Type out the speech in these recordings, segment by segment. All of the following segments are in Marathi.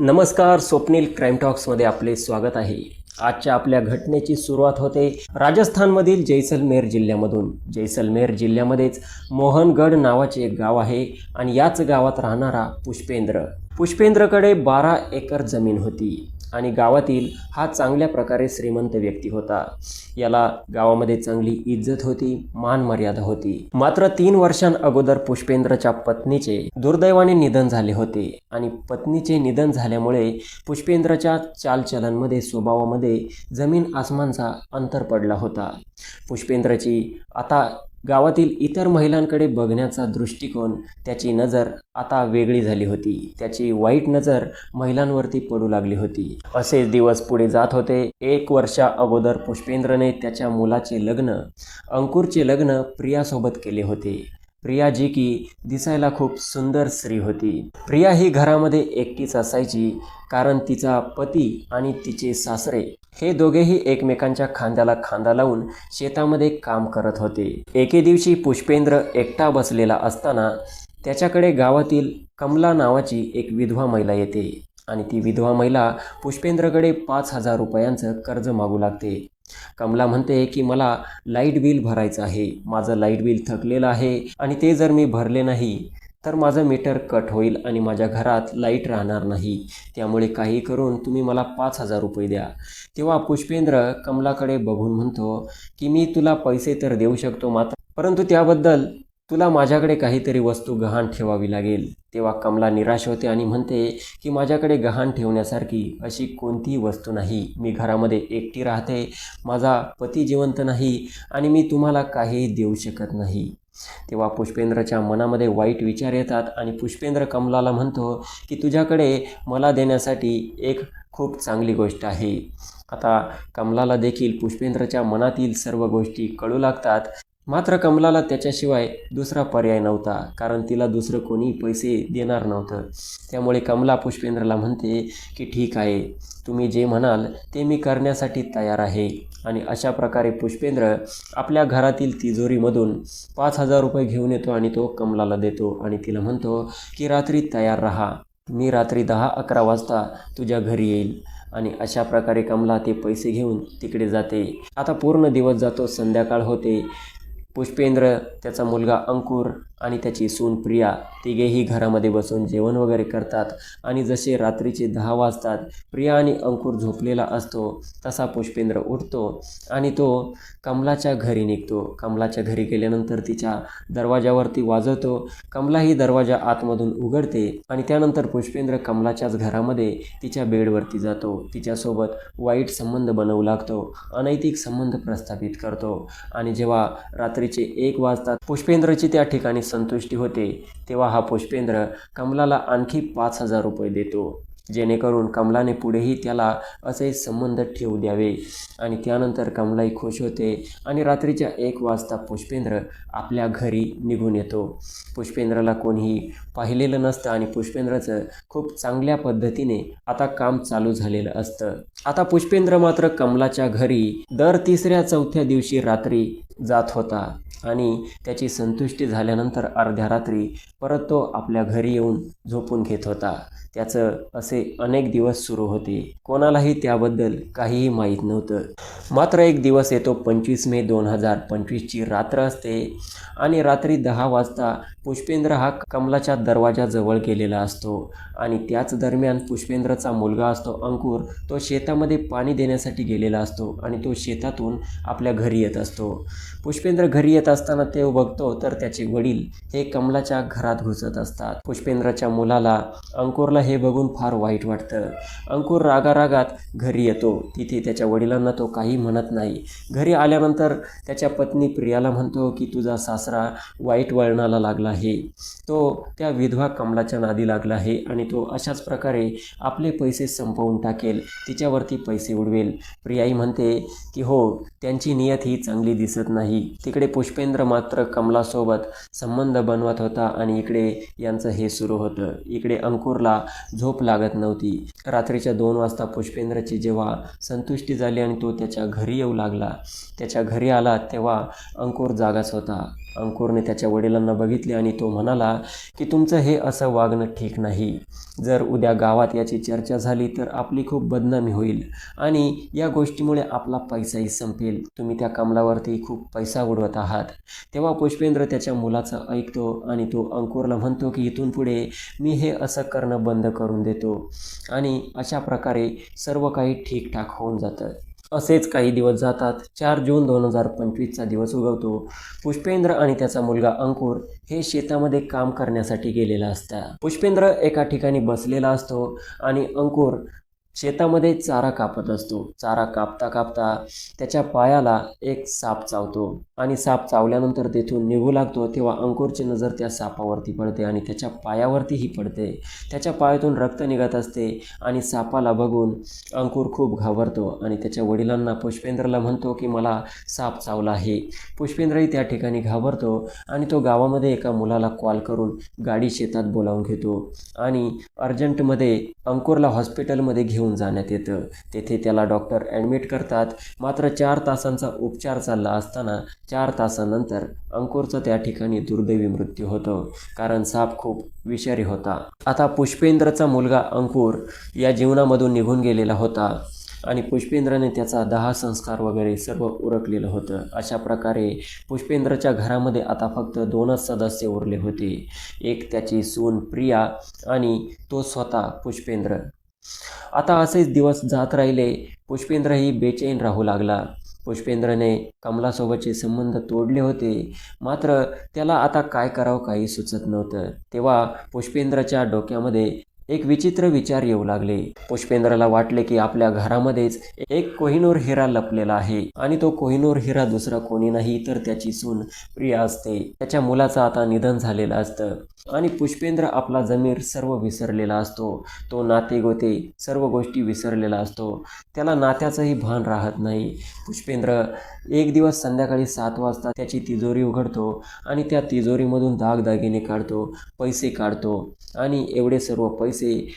नमस्कार स्वप्नील क्राईम टॉक्समध्ये आपले स्वागत आहे. आजच्या आपल्या घटनेची सुरुवात होते राजस्थानमधील जैसलमेर जिल्ह्यामधून. जैसलमेर जिल्ह्यामध्येच मोहनगड नावाचे एक गाव आहे आणि याच गावात राहणारा पुष्पेंद्र. पुष्पेंद्रकडे बारा एकर जमीन होती. आणि गावातील हा चांगल्या प्रकारे श्रीमंत व्यक्ती होता. याला गावामध्ये चांगली इज्जत होती मान मर्यादा होती. मात्र तीन वर्षां अगोदर पुष्पेंद्रच्या पत्नीचे दुर्दैवाने निधन झाले होते आणि पत्नीचे निधन झाल्यामुळे पुष्पेंद्रच्या चालचलनमध्ये स्वभावामध्ये जमीन आसमानचा अंतर पडला होता. पुष्पेंद्रची आता गावातील इतर महिलांकडे बघण्याचा दृष्टिकोन त्याची नजर आता वेगळी झाली होती. त्याची वाईट नजर महिलांवरती पडू लागली होती. असेच दिवस पुढे जात होते. एक वर्षा अगोदर पुष्पेंद्रने त्याच्या मुलाचे लग्न अंकुरचे लग्न प्रियासोबत केले होते. प्रिया जी की दिसायला खूप सुंदर स्त्री होती. प्रिया ही घरामध्ये एकटीच असायची कारण तिचा पती आणि तिचे सासरे हे दोघेही एकमेकांच्या खांद्याला खांदा लावून शेतामध्ये काम करत होते. एके दिवशी पुष्पेंद्र एकटा बसलेला असताना त्याच्याकडे गावातील कमला नावाची एक विधवा महिला येते आणि ती विधवा महिला पुष्पेंद्रकडे पाच हजार रुपयांचं कर्ज मागू लागते. कमला म्हणते की मला लाइट बिल भरायचं आहे. माझं लाइट बिल थकलेलं आहे आणि ते जर मी भरले नाही तर माझं मीटर कट होईल आणि माझ्या घरात लाइट राहणार नाही. त्यामुळे काही करून तुम्ही मला पाच हजार रुपये द्या. तेव्हा पुष्पेंद्र कमलाकडे बघून म्हणतो की मी तुला पैसे तर देऊ शकतो मात्र परंतु त्याबद्दल तुला माझ्याकडे काहीतरी वस्तू गहाण ठेवावी लागेल. तेव्हा कमला निराश होते आणि म्हणते की माझ्याकडे गहाण ठेवण्यासारखी अशी कोणतीही वस्तू नाही. मी घरामध्ये एकटी राहते. माझा पती जिवंत नाही आणि मी तुम्हाला काहीही देऊ शकत नाही. तेव्हा पुष्पेंद्रच्या मनामध्ये वाईट विचार येतात आणि पुष्पेंद्र कमलाला म्हणतो की तुझ्याकडे मला देण्यासाठी एक खूप चांगली गोष्ट आहे. आता कमलाला देखील पुष्पेंद्रच्या मनातील सर्व गोष्टी कळू लागतात. मात्र कमलाला त्याच्याशिवाय दुसरा पर्याय नव्हता कारण तिला दुसरं कोणी पैसे देणार नव्हतं. त्यामुळे कमला पुष्पेंद्रला म्हणते की ठीक आहे तुम्ही जे म्हणाल ते मी करण्यासाठी तयार आहे. आणि अशा प्रकारे पुष्पेंद्र आपल्या घरातील तिजोरीमधून पाच हजार रुपये घेऊन येतो आणि तो कमलाला देतो आणि तिला म्हणतो की रात्री तयार राहा. मी रात्री दहा अकरा वाजता तुझ्या घरी येईल. आणि अशा प्रकारे कमला ते पैसे घेऊन तिकडे जाते. आता पूर्ण दिवस जातो संध्याकाळ होते. पुष्पेंद्र त्याचा मुलगा अंकुर आणि त्याची सून प्रिया तिघेही घरामध्ये बसून जेवण वगैरे करतात. आणि जसे रात्रीचे दहा वाजतात प्रिया आणि अंकुर झोपलेला असतो तसा पुष्पेंद्र उठतो आणि तो कमलाच्या घरी निघतो. कमलाच्या घरी गेल्यानंतर तिच्या दरवाजावरती वाजवतो. कमला ही दरवाजा आतमधून उघडते आणि त्यानंतर पुष्पेंद्र कमलाच्याच घरामध्ये तिच्या बेडवरती जातो. तिच्यासोबत वाईट संबंध बनवू लागतो अनैतिक संबंध प्रस्थापित करतो आणि जेव्हा रात्रीचे एक वाजतात पुष्पेंद्रची त्या ठिकाणी संतुष्टी होते तेव्हा हा पुष्पेंद्र कमलाला आणखी पाच हजार रुपये देतो. जेणेकरून कमलाने पुढेही त्याला असे संबंध ठेवू द्यावे. आणि त्यानंतर कमलाही खुश होते आणि रात्रीच्या एक वाजता पुष्पेंद्र आपल्या घरी निघून येतो. पुष्पेंद्रला कोणीही पाहिलेलं नसतं आणि पुष्पेंद्रचं खूप चांगल्या पद्धतीने आता काम चालू झालेलं असतं. आता पुष्पेंद्र मात्र कमलाच्या घरी दर तिसऱ्या चौथ्या दिवशी रात्री जात होता आणि त्याची संतुष्टी झाल्यानंतर अर्ध्या रात्री परत तो आपल्या घरी येऊन झोपून घेत होता. त्याचं असे अनेक दिवस सुरू होते. कोणालाही त्याबद्दल काहीही माहीत नव्हतं. मात्र एक दिवस येतो पंचवीस मे दोन हजार पंचवीसची रात्र असते आणि रात्री दहा वाजता पुष्पेंद्र हा कमलाच्या दरवाजाजवळ गेलेला असतो. आणि त्याच दरम्यान पुष्पेंद्रचा मुलगा असतो अंकुर. तो शेतामध्ये पाणी देण्यासाठी गेलेला असतो आणि तो शेतातून आपल्या घरी येत असतो. पुष्पेंद्र घरी येत असताना ते बघतो तर त्याचे वडील हे कमलाच्या घरात घुसत असतात. पुष्पेंद्रच्या मुलाला अंकुरला हे बघून फार वाईट वाटतं. अंकुर रागारागात घरी येतो. तिथे त्याच्या वडिलांना तो काही म्हणत नाही. घरी आल्यानंतर त्याच्या पत्नी प्रियाला म्हणतो की तुझा सासरा वाईट वळणाला लागला आहे. तो त्या विधवा कमलाच्या नादी लागला आहे आणि तो अशाच प्रकारे आपले पैसे संपवून टाकेल तिच्यावरती पैसे उडवेल. प्रियाई म्हणते की हो त्यांची नियत ही चांगली दिसत नाही. तिकडे पुष्पेंद्र मात्र कमलासोबत संबंध बनवत होता आणि इकडे यांचं हे सुरू होतं. इकडे अंकुरला झोप लागत नव्हती. रात्रीच्या दोन वाजता पुष्पेंद्रची जेव्हा संतुष्टी झाली आणि तो त्याच्या घरी येऊ लागला. त्याच्या घरी आला तेव्हा अंकुर जागाच होता. अंकुरने त्याच्या वडिलांना बघितले आणि तो म्हणाला की तुमचं हे असं वागणं ठीक नाही. जर उद्या गावात याची चर्चा झाली तर आपली खूप बदनामी होईल आणि या गोष्टीमुळे आपला पैसाही संपेल. तुम्ही त्या कमलावरती खूप पैसा उडवत आहात. तेव्हा पुष्पेंद्र त्याच्या मुलाचं ऐकतो आणि तो अंकुरला म्हणतो की इथून पुढे मी हे असं करणं बंद करून देतो. आणि अशा प्रकारे सर्व काही ठीकठाक होऊन जातं. असेच काही दिवस जातात. चार जून दोन हजार पंचवीसचा दिवस उगवतो. पुष्पेंद्र आणि त्याचा मुलगा अंकुर हे शेतामध्ये काम करण्यासाठी गेलेला असता पुष्पेंद्र एका ठिकाणी बसलेला असतो आणि अंकुर शेतामध्ये चारा कापत असतो. चारा कापता कापता त्याच्या पायाला एक साप चावतो आणि साप चावल्यानंतर तेथून निघू लागतो तेव्हा अंकुरची नजर त्या सापावरती पडते आणि त्याच्या पायावरतीही पडते. त्याच्या पायातून रक्त निघत असते आणि सापाला बघून अंकुर खूप घाबरतो आणि त्याच्या वडिलांना पुष्पेंद्रला म्हणतो की मला साप चावला आहे. पुष्पेंद्रही त्या ठिकाणी घाबरतो आणि तो गावामध्ये एका मुलाला कॉल करून गाडी शेतात बोलावून घेतो आणि अर्जंटमध्ये अंकुरला हॉस्पिटलमध्ये घेऊन जाण्यात येतं. तेथे त्याला डॉक्टर ॲडमिट करतात. मात्र चार तासांचा उपचार चालला असताना चार तासानंतर अंकुरचा त्या ठिकाणी दुर्दैवी मृत्यू होतो. कारण साप खूप विषारी होता. आता पुष्पेंद्रचा मुलगा अंकुर या जीवनामधून निघून गेलेला होता. आणि पुष्पेंद्रने त्याचा दहा संस्कार वगैरे सर्व उरकलेलं होतं. अशा प्रकारे पुष्पेंद्रच्या घरामध्ये आता फक्त दोनच सदस्य उरले होते. एक त्याची सून प्रिया आणि तो स्वतः पुष्पेंद्र. आता असेच दिवस जात राहिले. पुष्पेंद्रही बेचैन राहू लागला. पुष्पेंद्रने कमलासोबतचे संबंध तोडले होते. मात्र त्याला आता काय करावं काही सुचत नव्हतं. तेव्हा पुष्पेंद्रच्या डोक्यामध्ये एक विचित्र विचार येऊ लागले. पुष्पेंद्रला वाटले की आपल्या घरामध्येच एक कोहिनूर हिरा लपलेला आहे आणि तो कोहिनूर हिरा दुसरा कोणी नाही तर त्याची सून प्रिया असते. त्याच्या मुलाचं आता निधन झालेलं असतं आणि पुष्पेंद्र आपला जमीर सर्व विसरलेला असतो. तो नाते गोते सर्व गोष्टी विसरलेला असतो. त्याला नात्याचंही भान राहत नाही. पुष्पेंद्र एक दिवस संध्याकाळी सात वाजता त्याची तिजोरी उघडतो आणि त्या तिजोरीमधून दागदागिने काढतो पैसे काढतो आणि एवढे सर्व पैसे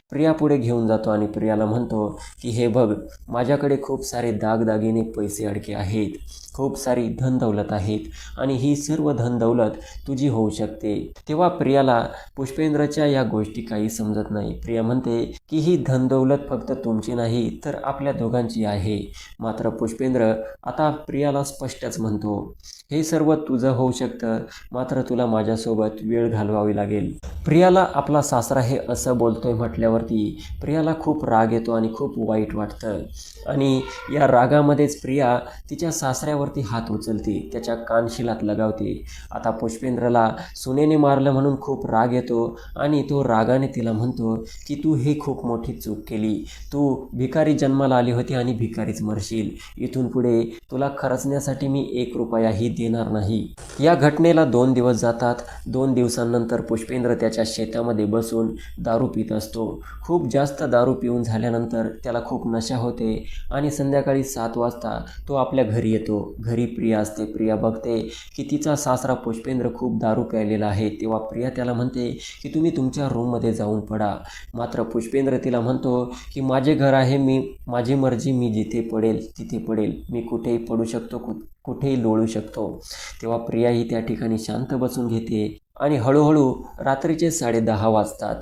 प्रियापुढे घेऊन जातो आणि प्रियाला म्हणतो की हे बघ माझ्याकडे खूप सारे दागदागिने पैसे अडके आहेत. खूप सारी धन दौलत आहेत आणि ही सर्व धन दौलत तुझी होऊ शकते. तेव्हा प्रियाला पुष्पेंद्रच्या या गोष्टी काही समजत नाही. प्रिया म्हणते की ही धन दौलत फक्त तुमची नाही तर आपल्या दोघांची आहे. मात्र पुष्पेंद्र आता प्रियाला स्पष्टच म्हणतो हे सर्व तुझं होऊ शकतं मात्र तुला माझ्यासोबत वेळ घालवावी लागेल. प्रियाला आपला सासरा हे असं बोलतो बोलतोय म्हटल्यावरती प्रियाला खूप राग येतो आणि खूप वाईट वाटतं. आणि या रागामध्येच प्रिया तिच्या सासऱ्यावरती हात उचलते त्याच्या कानशिलात लगावते. आता पुष्पेंद्रला सुनेने मारलं म्हणून खूप राग येतो आणि तो रागाने तिला म्हणतो की तू ही खूप मोठी चूक केली. तू भिकारी जन्माला आली होती आणि भिकारीच मरशील. इथून पुढे तुला खर्चण्यासाठी मी एक रुपयाही देणार नाही. या घटनेला दोन दिवस जातात. दोन दिवसांनंतर पुष्पेंद्र त्याच्या शेतामध्ये बसून दारू पित असतो. खूप जास्त दारू पिऊन झाल्यानंतर त्याला खूप नशा होते. आणि संध्याकाळी सात वाजता तो आपल्या घरी येतो. घरी प्रिया असते. प्रिया बघते की तिचा सासरा पुष्पेंद्र खूप दारू प्यायलेला आहे. तेव्हा प्रिया त्याला म्हणते की तुम्ही तुमच्या रूममध्ये जाऊन पडा. मात्र पुष्पेंद्र तिला म्हणतो की माझे घर आहे मी माझी मर्जी मी जिथे पडेल तिथे पडेल. मी कुठेही पडू शकतो कुठेही लोळू शकतो. तेव्हा प्रिया ही त्या ठिकाणी शांत बसून घेते आणि हळूहळू रात्रीचे साडे दहा वाजतात.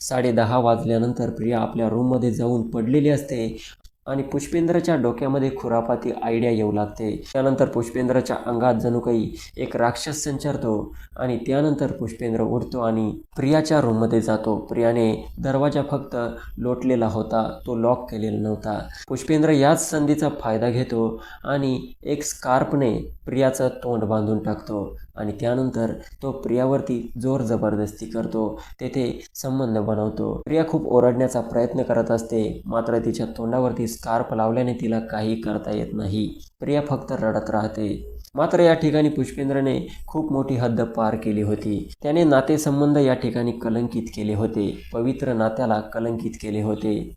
साडे दहा वाजल्यानंतर प्रिया आपल्या रूममध्ये जाऊन पडलेली असते. आणि पुष्पेंद्रच्या डोक्यामध्ये खुरापाती आयडिया येऊ लागते. त्यानंतर पुष्पेंद्रच्या अंगात जणू काही एक राक्षस संचारतो आणि त्यानंतर पुष्पेंद्र उडतो आणि प्रियाच्या रूममध्ये जातो. प्रियाने दरवाजा फक्त लोटलेला होता. तो लॉक केलेला नव्हता. पुष्पेंद्र याच संधीचा फायदा घेतो आणि एक स्कार्पने प्रियाचं तोंड बांधून टाकतो आणि त्यानंतर तो प्रियावरती जोर जबरदस्ती करतो. तेथे संबंध बनवतो. प्रिया खूप ओरडण्याचा प्रयत्न करत असते. मात्र तिच्या तोंडावरती स्कार्प लावल्याने तिला काही करता येत नाही. प्रिया फक्त रडत राहते. मात्र या ठिकाणी पुष्पेंद्रने खूप मोठी हद्द पार केली होती. त्याने नातेसंबंध या ठिकाणी कलंकित केले होते. पवित्र नात्याला कलंकित केले होते.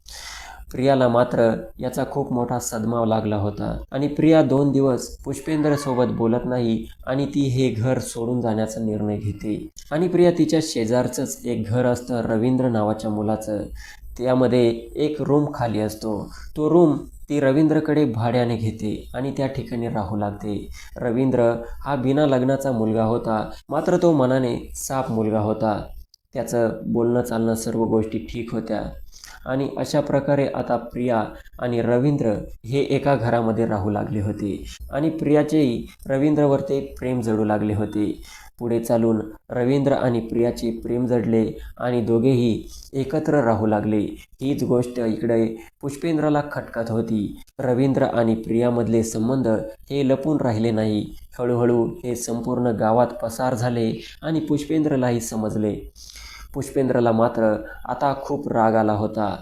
प्रियाला मात्र याचा खूप मोठा सदमाव लागला होता. आणि प्रिया दोन दिवस पुष्पेंद्र सोबत बोलत नाही आणि ती हे घर सोडून जाण्याचा निर्णय घेते. आणि प्रिया तिच्या शेजारचंच एक घर असतं रवींद्र नावाच्या मुलाचं. त्यामध्ये एक रूम खाली असतो. तो रूम ती रवींद्रकडे भाड्याने घेते आणि त्या ठिकाणी राहू लागते. रवींद्र हा बिना लग्नाचा मुलगा होता. मात्र तो मनाने साफ मुलगा होता. त्याचं बोलणं चालणं सर्व गोष्टी ठीक होत्या. आणि अशा प्रकारे आता प्रिया आणि रवींद्र हे एका घरामध्ये राहू लागले होते. आणि प्रियाचेही रवींद्रवरती प्रेम जडू लागले होते. पुढे चालून रवींद्र आणि प्रियाचे प्रेम जडले आणि दोघेही एकत्र राहू लागले. हीच गोष्ट इकडे पुष्पेंद्राला खटकत होती. रवींद्र आणि प्रियामधले संबंध हे लपून राहिले नाही. हळूहळू हे संपूर्ण गावात पसार झाले आणि पुष्पेंद्रलाही समजले. पुष्पेंद्रला मात्र आता खूप राग आला होता.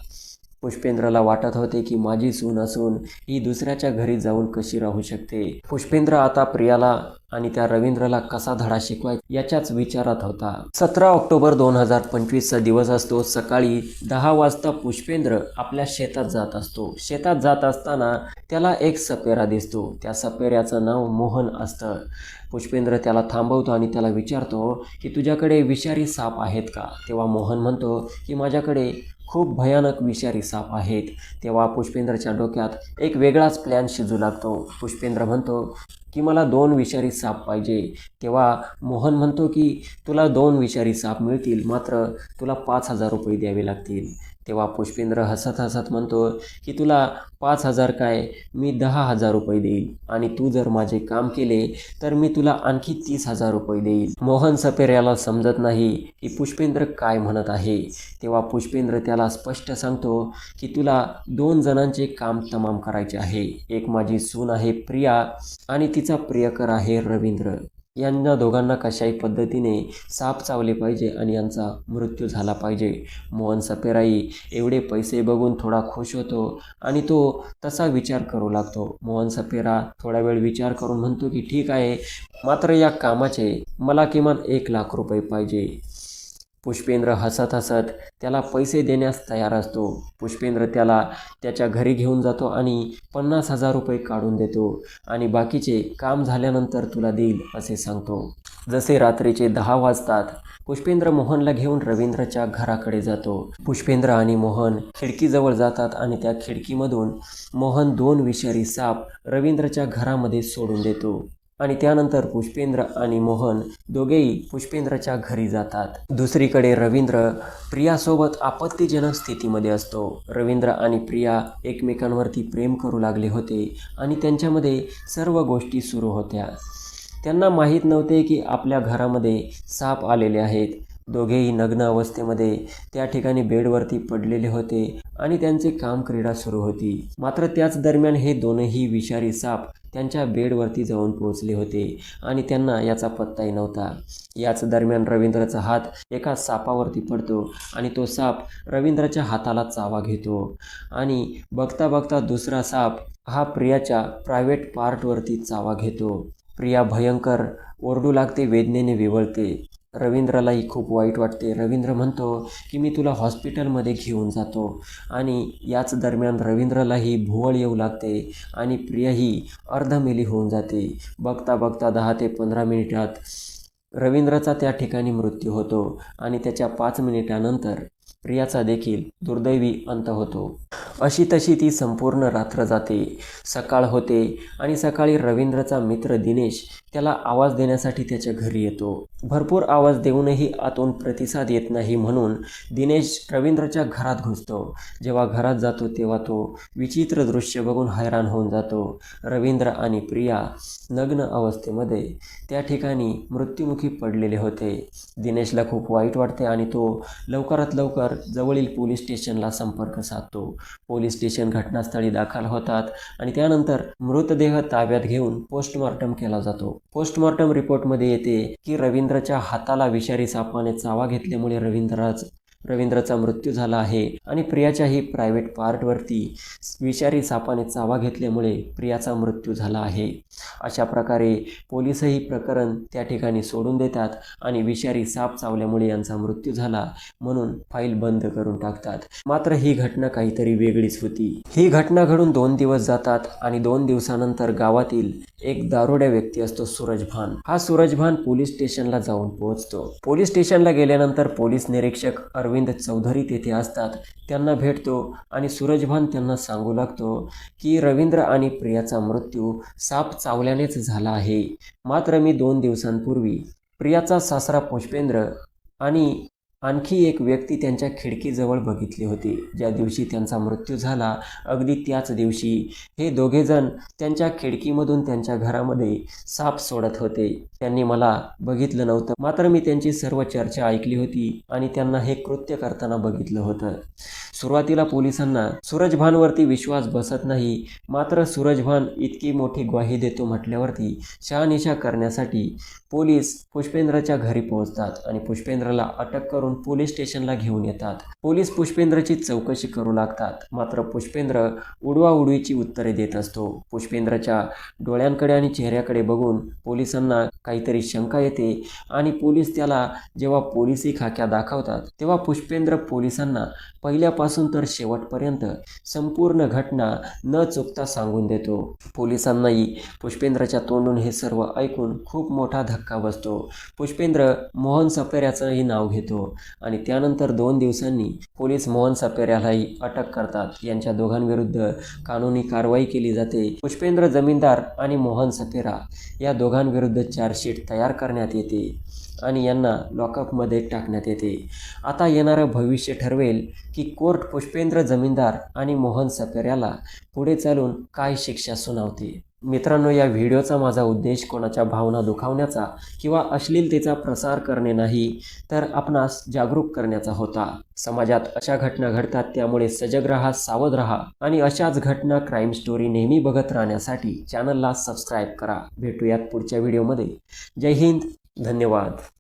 पुष्पेंद्रला वाटत होते की माझी सून असून ही दुसऱ्याच्या घरी जाऊन कशी राहू शकते? पुष्पेंद्र आता प्रियाला आणि त्या रवींद्रला कसा धडा शिकवायचा याच्याच विचारात होता. सतरा ऑक्टोबर दोन हजार पंचवीसचा दिवस असतो. सकाळी दहा वाजता पुष्पेंद्र आपल्या शेतात जात असतो. शेतात जात असताना त्याला एक सपेरा दिसतो. त्या सपेऱ्याचं नाव मोहन असतं. पुष्पेंद्र त्याला थांबवतो आणि त्याला विचारतो की तुझ्याकडे विषारी साप आहेत का? तेव्हा मोहन म्हणतो की माझ्याकडे खूप भयानक विषारी साप आहेत. तेव्हा पुष्पेंद्रच्या डोक्यात एक वेगळाच प्लॅन शिजू लागतो. पुष्पेंद्र म्हणतो की मला दोन विषारी साप पाहिजे. तेव्हा मोहन म्हणतो की तुला दोन विषारी साप मिळतील मात्र तुला पाच हजार रुपये द्यावे लागतील. तेव्हा पुष्पेंद्र हसत हसत म्हणतो की तुला पाच हजार काय? मी दहा हजार रुपये देईल. आणि तू जर माझे काम केले तर मी तुला आणखी तीस हजार रुपये देईल. मोहन सपेऱ्याला समजत नाही की पुष्पेंद्र काय म्हणत आहे. तेव्हा पुष्पेंद्र त्याला स्पष्ट सांगतो की तुला दोन जणांचे काम तमाम करायचे आहे. एक माझी सून आहे प्रिया आणि तिचा प्रियकर आहे रवींद्र. यांना दोघांना कशाही पद्धतीने साप चावले पाहिजे आणि यांचा मृत्यू झाला पाहिजे. मोहन सपेराई एवढे पैसे बघून थोडा खुश होतो आणि तो तसा विचार करू लागतो. मोहन सपेरा थोडा वेळ विचार करून म्हणतो की ठीक आहे मात्र या कामाचे मला किमान एक लाख रुपये पाहिजे. पुष्पेंद्र हसत हसत त्याला पैसे देण्यास तयार असतो. पुष्पेंद्र त्याला त्याच्या घरी घेऊन जातो आणि पन्नास हजार रुपये काढून देतो आणि बाकीचे काम झाल्यानंतर तुला देईल असे सांगतो. जसे रात्रीचे दहा वाजतात पुष्पेंद्र मोहनला घेऊन रवींद्रच्या घराकडे जातो. पुष्पेंद्र आणि मोहन खिडकीजवळ जातात आणि त्या खिडकीमधून मोहन दोन विषारी साप रवींद्रच्या घरामध्ये सोडून देतो. आणि त्यानंतर पुष्पेंद्र आणि मोहन दोघेही पुष्पेंद्रच्या घरी जातात. दुसरीकडे रवींद्र प्रियासोबत आपत्तीजनक स्थितीमध्ये असतो. रवींद्र आणि प्रिया एकमेकांवरती प्रेम करू लागले होते आणि त्यांच्यामध्ये सर्व गोष्टी सुरू होत्या. त्यांना माहीत नव्हते की आपल्या घरामध्ये साप आलेले आहेत. दोघेही नग्न अवस्थेमध्ये त्या ठिकाणी बेडवरती पडलेले होते आणि त्यांचे काम क्रीडा सुरू होती. मात्र त्याच दरम्यान हे दोनही विषारी साप त्यांच्या बेडवरती जाऊन पोहोचले होते आणि त्यांना याचा पत्ताही नव्हता. याच दरम्यान रवींद्रचा हात एका सापावरती पडतो आणि तो साप रवींद्रच्या हाताला चावा घेतो आणि बघता बघता दुसरा साप हा प्रियाच्या प्रायव्हेट पार्टवरती चावा घेतो. प्रिया भयंकर ओरडू लागते वेदनेने विवळते. रवींद्रलाही खूप वाईट वाटते. रवींद्र म्हणतो की मी तुला हॉस्पिटलमध्ये घेऊन जातो. आणि याच दरम्यान रवींद्रलाही भुवळ येऊ लागते आणि प्रियाही अर्धमेली होऊन जाते. बघता बघता दहा ते पंधरा मिनिटात रवींद्रचा त्या ठिकाणी मृत्यू होतो आणि त्याच्या पाच मिनिटानंतर प्रियाचा देखील दुर्दैवी अंत होतो. अशी तशी ती संपूर्ण रात्र जाते. सकाळ होते आणि सकाळी रवींद्रचा मित्र दिनेश त्याला आवाज देण्यासाठी त्याच्या घरी येतो. भरपूर आवाज देऊनही आतून प्रतिसाद येत नाही म्हणून दिनेश रवींद्रच्या घरात घुसतो. जेव्हा घरात जातो तेव्हा तो विचित्र दृश्य बघून हैराण होऊन जातो. रवींद्र आणि प्रिया नग्न अवस्थेमध्ये त्या ठिकाणी मृत्युमुखी पडलेले होते. दिनेशला खूप वाईट वाटते आणि तो लवकरात लवकर जवळील पोलीस स्टेशनला संपर्क साधतो. पोलीस स्टेशन घटनास्थळी दाखल होतात आणि त्यानंतर मृतदेह ताब्यात घेऊन पोस्टमॉर्टम केला जातो. पोस्टमॉर्टम रिपोर्टमध्ये येते की रवींद्रच्या हाताला विषारी सापाने चावा घेतल्यामुळे रवींद्राच रवींद्रचा मृत्यू झाला आहे आणि प्रियाच्याही प्रायव्हेट पार्टवरती विषारी सापाने चावा घेतल्यामुळे प्रियाचा मृत्यू झाला आहे. अशा प्रकारे पोलीसही प्रकरण त्या ठिकाणी सोडून देतात आणि विषारी साप चावल्यामुळे यांचा मृत्यू झाला म्हणून फाईल बंद करून टाकतात. मात्र ही घटना काहीतरी वेगळीच होती. ही घटना घडून दोन दिवस जातात आणि दोन दिवसानंतर गावातील एक दारुड्या व्यक्ती असतो सूरजभान हा सूरजभान पोलीस स्टेशनला जाऊन पोहोचतो. पोलीस स्टेशनला गेल्यानंतर पोलीस निरीक्षक अरविंद चौधरी तेथे असतात. त्यांना भेटतो आणि सूरजभान त्यांना सांगू लागतो की रवींद्र आणि प्रियाचा मृत्यू साप चा चावल्यानेच झाला आहे. मात्र मी दोन दिवसांपूर्वी प्रियाचा सासरा पुष्पेंद्र आणि आणखी एक व्यक्ती त्यांच्या खिडकीजवळ बघितली होती. ज्या दिवशी त्यांचा मृत्यू झाला अगदी त्याच दिवशी हे दोघेजण त्यांच्या खिडकीमधून त्यांच्या घरामध्ये साप सोडत होते. त्यांनी मला बघितलं नव्हतं. मात्र मी त्यांची सर्व चर्चा ऐकली होती आणि त्यांना हे कृत्य करताना बघितलं होतं. सुरुवातीला पोलिसांना सूरजभानवरती विश्वास बसत नाही. मात्र सूरजभान इतकी मोठी ग्वाही देतो म्हटल्यावरती शहानिशा करण्यासाठी पोलीस पुष्पेंद्रच्या घरी पोहोचतात आणि पुष्पेंद्रला अटक करून पोलीस स्टेशनला घेऊन येतात. पोलीस पुष्पेंद्रची चौकशी करू लागतात. मात्र पुष्पेंद्र उडवाउडवीची उत्तरे देत असतो. पुष्पेंद्रच्या डोळ्यांकडे आणि चेहऱ्याकडे बघून पोलिसांना काहीतरी शंका येते आणि पोलीस त्याला जेव्हा पोलिसी खाक्या दाखवतात तेव्हा पुष्पेंद्र पोलिसांना पहिल्यापासून तर शेवटपर्यंत संपूर्ण घटना न चुकता सांगून देतो. पोलिसांनाही पुष्पेंद्रच्या तोंडून हे सर्व ऐकून खूप मोठा धक्का बसतो. पुष्पेंद्र मोहन सपेऱ्याचंही नाव घेतो. आणि त्यानंतर दोन दिवसांनी पोलीस मोहन सपेऱ्यालाही अटक करतात. यांच्या दोघांविरुद्ध कानूनी कारवाई केली जाते. पुष्पेंद्र जमीनदार आणि मोहन सपेरा या दोघांविरुद्ध चार्जशीट तयार करण्यात येते आणि यांना लॉकअपमध्ये टाकण्यात येते. आता येणारं भविष्य ठरवेल की कोर्ट पुष्पेंद्र जमीनदार आणि मोहन सपेऱ्याला पुढे चालून काय शिक्षा सुनावते. मित्रांनो या व्हिडिओचा माझा उद्देश कोणाच्या भावना दुखावण्याचा किंवा अश्लीलतेचा प्रसार करणे नाही तर आपणास जागरूक करण्याचा होता. समाजात अशा घटना घडतात त्यामुळे सजग राहा सावध राहा आणि अशाच घटना क्राईम स्टोरी नेहमी बघत राहण्यासाठी चॅनलला सबस्क्राईब करा. भेटूयात पुढच्या व्हिडिओमध्ये जय हिंद धन्यवाद.